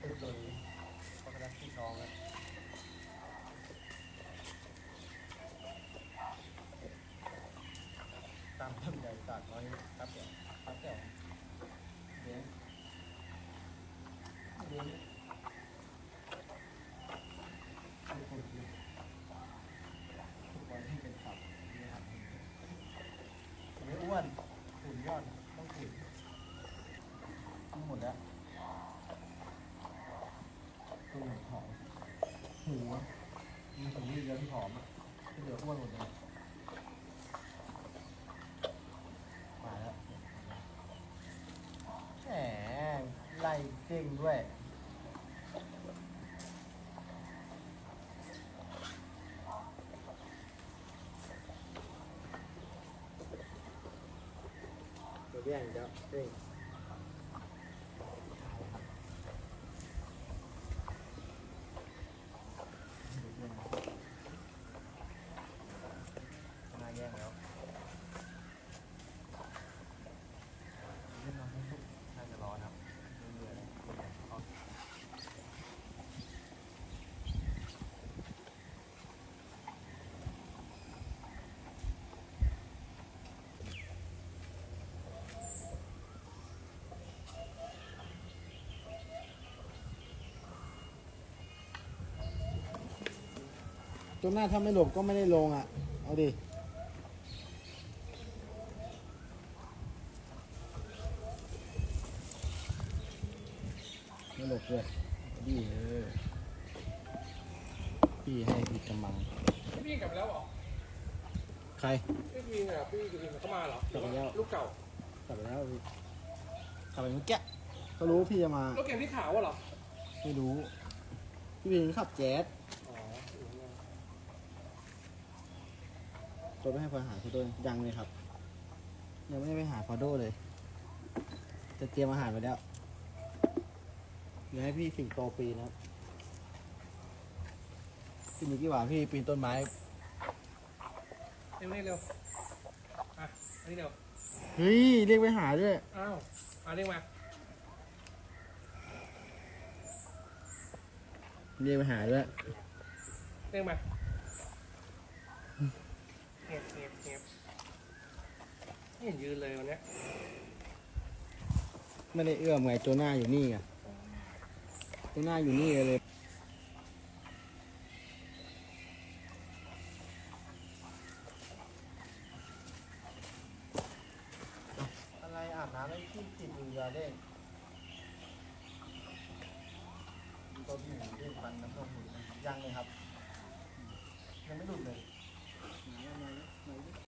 ที่จะตึ๊บตัวนี้ช็อกโกแลตที่น้องแล้วตามลำใหญ่สาดน้อยครับเดี๋ยวครับเดี๋ยวเดี๋ยวเดี๋ยวทุกคนดูทุกวันที่เป็นขับนี่ครับไม่อ้วนหุ่นยอดต้องหุ่นทั้งหมดแล้ว ตัวไหนผอมูอะมีตรงนี้เยอะที่ผอมอะที่เหลืออ้วนหมดเลยมาแล้วแหมไล่เก่งด้วยเดี๋ยวแย่งเดี๋ยวเร่งมาแย่งแล้วเล่นน้ำให้สุกน่าจะร้อนครับเรื่อยๆเลยเอา จนหน้าถ้าไม่หลบก็ไม่ได้ลงอะ เอาดิ ไม่หลบด้วยดีเออพี่ให้พี่กำมัง พี่วิ่งกลับแล้วเหรอใครพี่วิ่งอะพี่วิ่งเขามาเหรอหรือว่าแล้ว ลูกเก่ากลับไปแล้วพี่กลับไปเมื่อกี้ก็รู้ว่าพี่จะมารถเก่งที่ขาวอะเหรอ ไม่รู้ พี่วินขับแจ๊ส อ๋อตัวไม่ให้พอหาเขาด้วยยังเลยครับ ยังไม่ได้ไปหาฟอโดเลย จะเตรียมอาหารไว้แล้วเดี๋ยวให้พี่สิงโตปีนนะครับพี่มีกี่หวาพี่ปีนต้นไม้เร็วนี่เร็วอะอันนี้เร็วเฮ้ยเรียกไปหาด้วยอ้าวอะเรียกมาเรียกไปหาด้วยเรียกมา เงียบเงียบเงียบไม่เห็นยืนเลยวันเนี้ยไม่ได้เอื้อมไงโจหน้าอยู่นี่ไงโจหน้าอยู่นี่เลยอะไรอาบน้ำไม่ขี้ติดมือยาเด้งตัวที่หนึ่งเด้งฟันน้ำนมหลุดยังเลยครับ ยังไม่หลุดเลย maybe.